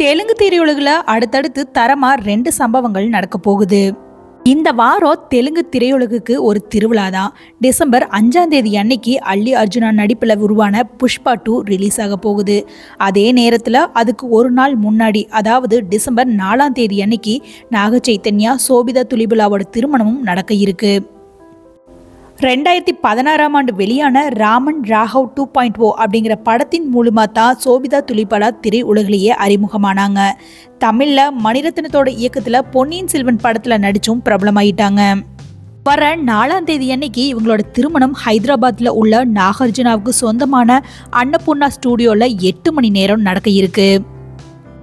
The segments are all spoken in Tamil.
தெலுங்கு திரையுலகில் அடுத்தடுத்து தரமா ரெண்டு சம்பவங்கள் நடக்க போகுது. இந்த வாரம் தெலுங்கு திரையுலகுக்கு ஒரு திருவிழா தான். டிசம்பர் அஞ்சாம் தேதி அன்னைக்கு அல்லி அர்ஜுனா நடிப்பில் உருவான புஷ்பா டூ ரிலீஸ் ஆக போகுது. அதே நேரத்தில் அதுக்கு ஒரு நாள் முன்னாடி அதாவது டிசம்பர் நாலாம் தேதி அன்னைக்கு நாக சைத்தன்யா சோபிதா துலிபுலாவோட திருமணமும் நடக்க இருக்குது ரெண்டாயிரத்தி பதினாறாம் ஆண்டு வெளியான Raman Raghav two point O அப்படிங்கிற படத்தின் மூலமாக தான் சோபிதா துளிபாலா திரை உலகிலேயே அறிமுகமானாங்க. தமிழில் மணிரத்னத்தோட இயக்கத்தில் பொன்னியின் செல்வன் படத்தில் நடிச்சும் பிரபலமாயிட்டாங்க. வர நாலாம் தேதி அன்னைக்கு இவங்களோட திருமணம் ஹைதராபாத்தில் உள்ள நாகார்ஜுனாவுக்கு சொந்தமான அன்னபூர்ணா ஸ்டூடியோவில் எட்டு மணி நேரம் நடக்க இருக்குது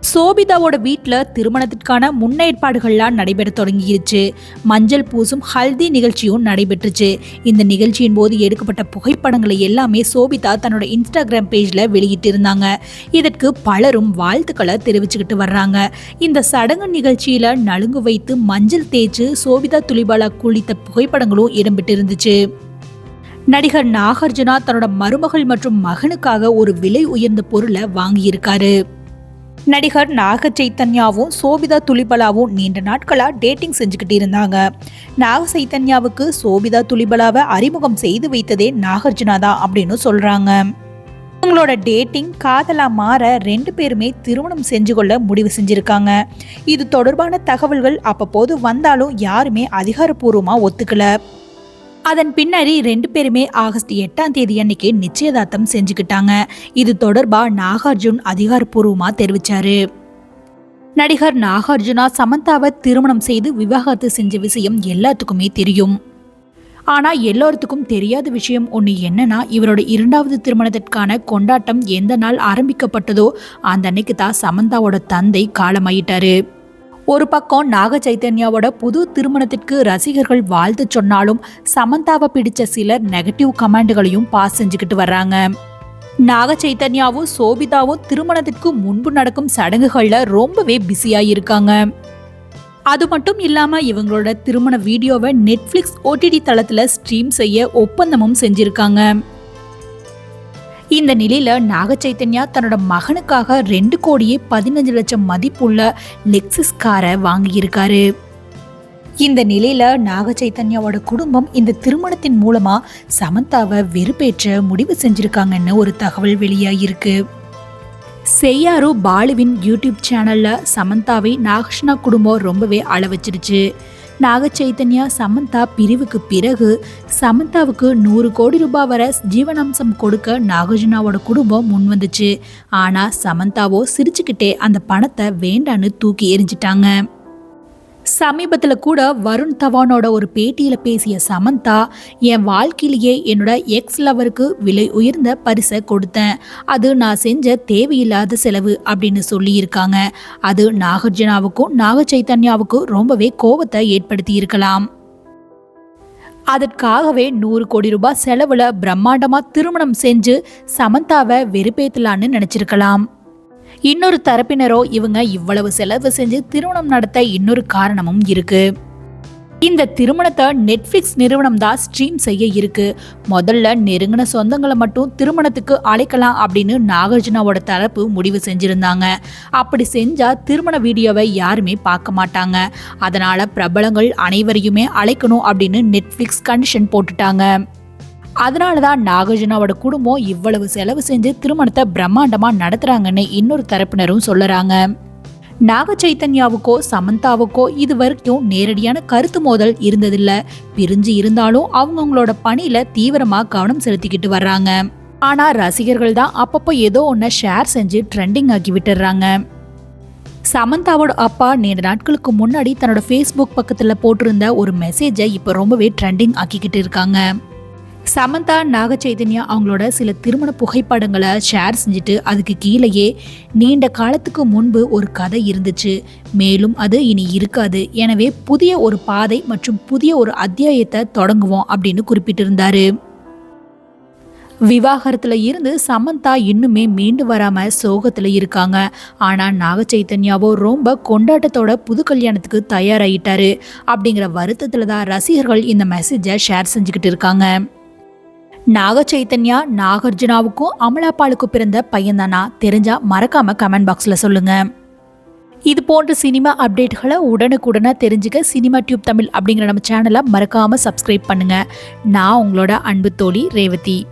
சோபிதாவோட வீட்டில் திருமணத்திற்கான முன்னேற்பாடுகள்லாம் நடைபெற தொடங்கிருச்சு. மஞ்சள் பூசும் ஹல்தி நிகழ்ச்சியும் நடைபெற்றுச்சு. இந்த நிகழ்ச்சியின் போது எடுக்கப்பட்ட புகைப்படங்களை எல்லாமே சோபிதா தன்னோட இன்ஸ்டாகிராம் பேஜில் வெளியிட்டு இருந்தாங்க இதற்கு பலரும் வாழ்த்துக்களை தெரிவிச்சுக்கிட்டு வர்றாங்க. இந்த சடங்கு நிகழ்ச்சியில் நலுங்கு வைத்து மஞ்சள் தேய்ச்சு சோபிதா துளிபாலா குளித்த புகைப்படங்களும் இடம்பெற்று இருந்துச்சு நடிகர் நாகார்ஜுனா தன்னோட மருமகள் மற்றும் மகனுக்காக ஒரு விலை உயர்ந்த பொருளை வாங்கியிருக்காரு. நடிகர் நாக சைத்தன்யாவும் சோபிதா துளிபலாவும் நீண்ட நாட்களாக டேட்டிங் செஞ்சுக்கிட்டு இருந்தாங்க. நாக சைத்தன்யாவுக்கு சோபிதா துளிபலாவை அறிமுகம் செய்து வைத்ததே நாகார்ஜுனா தான் அப்படின்னு சொல்கிறாங்க இவங்களோட டேட்டிங் காதலா மாற ரெண்டு பேருமே திருமணம் செஞ்சு கொள்ள முடிவு செஞ்சிருக்காங்க. இது தொடர்பான தகவல்கள் அப்பப்போது வந்தாலும் யாருமே அதிகாரப்பூர்வமாக ஒத்துக்கலை. அதன் பின்னாடி ரெண்டு பேருமே ஆகஸ்ட் எட்டாம் தேதி அன்னைக்கு நிச்சயதார்த்தம் செஞ்சுக்கிட்டாங்க. இது தொடர்பா நாகார்ஜுன் அதிகாரப்பூர்வமா தெரிவிச்சாரு. நடிகர் நாகார்ஜுனா சமந்தாவை திருமணம் செய்து விவாகரத்து செஞ்ச விஷயம் எல்லாத்துக்குமே தெரியும். ஆனால் எல்லோருத்துக்கும் தெரியாத விஷயம் ஒன்று என்னன்னா இவரோட இரண்டாவது திருமணத்திற்கான கொண்டாட்டம் எந்த நாள் ஆரம்பிக்கப்பட்டதோ அந்த அன்னைக்கு தான் சமந்தாவோட தந்தை காலமாயிட்டாரு. ஒரு பக்கம் நாக சைத்தன்யாவோட புது திருமணத்திற்கு ரசிகர்கள் வாழ்த்து சொன்னாலும் சமந்தாவை பிடிச்ச சிலர் நெகட்டிவ் கமெண்ட்களையும் பாஸ் செஞ்சுக்கிட்டு வர்றாங்க. நாக சைத்தன்யாவும் சோபிதாவும் திருமணத்திற்கு முன்பு நடக்கும் சடங்குகளில் ரொம்பவே பிஸியாக இருக்காங்க. அது மட்டும் இல்லாமல் இவங்களோட திருமண வீடியோவை நெட்ஃப்ளிக்ஸ் ஓடிடி தளத்தில் ஸ்ட்ரீம் செய்ய ஒப்பந்தமும் செஞ்சுருக்காங்க. இந்த நிலையில நாக சைத்தன்யா தன்னோட மகனுக்காக ரெண்டு கோடியே பதினஞ்சு லட்சம் மதிப்புள்ள லெக்ஸஸ் காரை வாங்கியிருக்காரு. இந்த நிலையில நாக சைத்தன்யாவோட குடும்பம் இந்த திருமணத்தின் மூலமா சமந்தாவை வெறுப்பேற்ற முடிவு செஞ்சிருக்காங்கன்னு ஒரு தகவல் வெளியாகிருக்கு செய்யாரு பாலுவின் யூடியூப் சேனல்ல சமந்தாவை நாகஷ்னா குடும்பம் ரொம்பவே அள வச்சிருச்சு நாக சைத்தன்யா சமந்தா பிரிவுக்கு பிறகு சமந்தாவுக்கு நூறு கோடி ரூபாய் வர ஜீவனாம்சம் கொடுக்க நாகார்ஜுனாவோட குடும்பம் முன் வந்துச்சு ஆனா சமந்தாவோ சிரிச்சுக்கிட்டே அந்த பணத்தை வேண்டான்னு தூக்கி எரிஞ்சிட்டாங்க சமீபத்தில் கூட வருண் தவானோட ஒரு பேட்டியில் பேசிய சமந்தா என் வாழ்க்கையிலேயே என்னோட எக்ஸ் லவருக்கு விலை உயர்ந்த பரிசை கொடுத்தேன். அது நான் செஞ்ச தேவையில்லாத செலவு அப்படின்னு சொல்லியிருக்காங்க. அது நாகார்ஜுனாவுக்கும் நாக சைத்தன்யாவுக்கும் ரொம்பவே கோபத்தை ஏற்படுத்தி இருக்கலாம் அதற்காகவே நூறு கோடி ரூபாய் செலவில் பிரம்மாண்டமாக திருமணம் செஞ்சு சமந்தாவை வெறுப்பேத்தலான்னு நினச்சிருக்கலாம். இன்னொரு தரப்பினரோ இவங்க இவ்வளவு செலவு செஞ்சு திருமணம் நடத்த இன்னொரு காரணமும் இருக்கு. இந்த திருமணத்தை நெட்ஃப்ளிக்ஸ் நிறுவனம் தான் ஸ்ட்ரீம் செய்ய இருக்கு. முதல்ல நெருங்கின சொந்தங்களை மட்டும் திருமணத்துக்கு அழைக்கலாம் அப்படின்னு நாகார்ஜுனாவோட தரப்பு முடிவு செஞ்சிருந்தாங்க. அப்படி செஞ்சா திருமண வீடியோவை யாருமே பார்க்க மாட்டாங்க. அதனால பிரபலங்கள் அனைவரையுமே அழைக்கணும் அப்படின்னு நெட்ஃப்ளிக்ஸ் கண்டிஷன் போட்டுட்டாங்க. அதனால தான் நாகார்ஜுனாவோட குடும்பம் இவ்வளவு செலவு செஞ்சு திருமணத்தை பிரம்மாண்டமா நடத்துறாங்கன்னு இன்னொரு தரப்பினரும் சொல்லுறாங்க. நாக சைத்தன்யாவுக்கோ சமந்தாவுக்கோ இது வரைக்கும் நேரடியான கருத்து மோதல் இருந்ததில்ல. பிரிஞ்சு இருந்தாலும் அவங்கவுங்களோட பணியில தீவிரமா கவனம் செலுத்திக்கிட்டு வர்றாங்க. ஆனா ரசிகர்கள் தான் அப்பப்போ ஏதோ ஒன்ன ஷேர் செஞ்சு ட்ரெண்டிங் ஆக்கி விட்டுறாங்க. சமந்தாவோட அப்பா நீண்ட நாட்களுக்கு முன்னாடி தன்னோட ஃபேஸ்புக் பக்கத்தில் போட்டிருந்த ஒரு மெசேஜை இப்போ ரொம்பவே ட்ரெண்டிங் ஆக்கிக்கிட்டு இருக்காங்க. சமந்தா நாகச்சைதன்யா அவங்களோட சில திருமண புகைப்படங்களை ஷேர் செஞ்சுட்டு அதுக்கு கீழேயே நீண்ட காலத்துக்கு முன்பு ஒரு கதை இருந்துச்சு. மேலும் அது இனி இருக்காது. எனவே புதிய ஒரு பாதை மற்றும் புதிய ஒரு அத்தியாயத்தை தொடங்குவோம் அப்படின்னு குறிப்பிட்டிருந்தாரு. விவாகரத்தில் இருந்து சமந்தா இன்னுமே மீண்டு வராமல் சோகத்தில் இருக்காங்க. ஆனால் நாகச்சைதன்யாவோ ரொம்ப கொண்டாட்டத்தோட புது கல்யாணத்துக்கு தயாராகிட்டாரு அப்படிங்கிற வருத்தத்தில் தான் ரசிகர்கள் இந்த மெசேஜை ஷேர் செஞ்சுக்கிட்டு இருக்காங்க. நாக சைத்தன்யா நாகார்ஜுனாவுக்கும் அமலாபாலுக்கும் பிறந்த பையன்தானா தெரிஞ்சா மறக்காம கமெண்ட் பாக்ஸ்ல சொல்லுங்க. இது போன்ற சினிமா அப்டேட்களை உடனுக்குடனே தெரிஞ்சுக்க சினிமா டியூப் தமிழ் அப்படிங்கிற நம்ம சேனலை மறக்காமல் சப்ஸ்கிரைப் பண்ணுங்கள் நான் உங்களோட அன்பு தோழி ரேவதி.